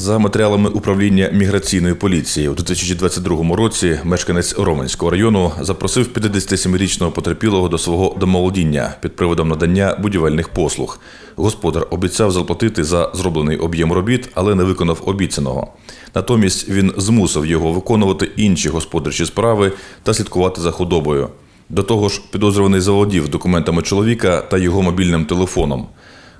За матеріалами управління міграційної поліції у 2022 році мешканець Роменського району запросив 57-річного потерпілого до свого домоволодіння під приводом надання будівельних послуг. Господар обіцяв заплатити за зроблений об'єм робіт, але не виконав обіцяного. Натомість він змусив його виконувати інші господарчі справи та слідкувати за худобою. До того ж, підозрюваний заволодів документами чоловіка та його мобільним телефоном.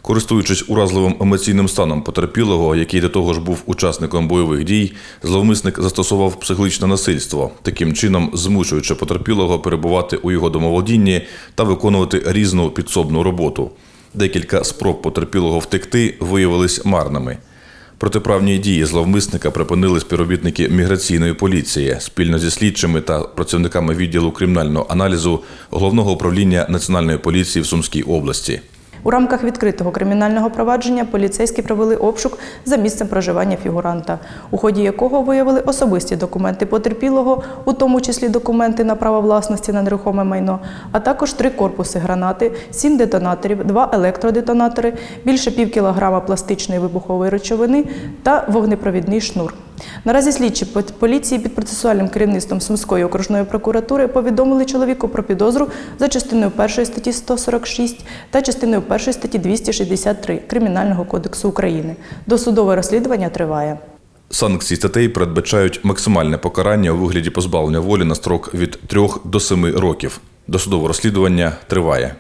Користуючись уразливим емоційним станом потерпілого, який до того ж був учасником бойових дій, зловмисник застосував психологічне насильство, таким чином змушуючи потерпілого перебувати у його домоволодінні та виконувати різну підсобну роботу. Декілька спроб потерпілого втекти виявились марними. Протиправні дії зловмисника припинили співробітники міграційної поліції спільно зі слідчими та працівниками відділу кримінального аналізу головного управління національної поліції в Сумській області. У рамках відкритого кримінального провадження поліцейські провели обшук за місцем проживання фігуранта, у ході якого виявили особисті документи потерпілого, у тому числі документи на право власності на нерухоме майно, а також три корпуси гранати, сім детонаторів, два електродетонатори, більше пів кілограма пластичної вибухової речовини та вогнепровідний шнур. Наразі слідчі поліції під процесуальним керівництвом Сумської окружної прокуратури повідомили чоловіку про підозру за частиною 1 статті 146 та частиною 1 статті 263 Кримінального кодексу України. Досудове розслідування триває. Санкції статей передбачають максимальне покарання у вигляді позбавлення волі на строк від 3 до 7 років. Досудове розслідування триває.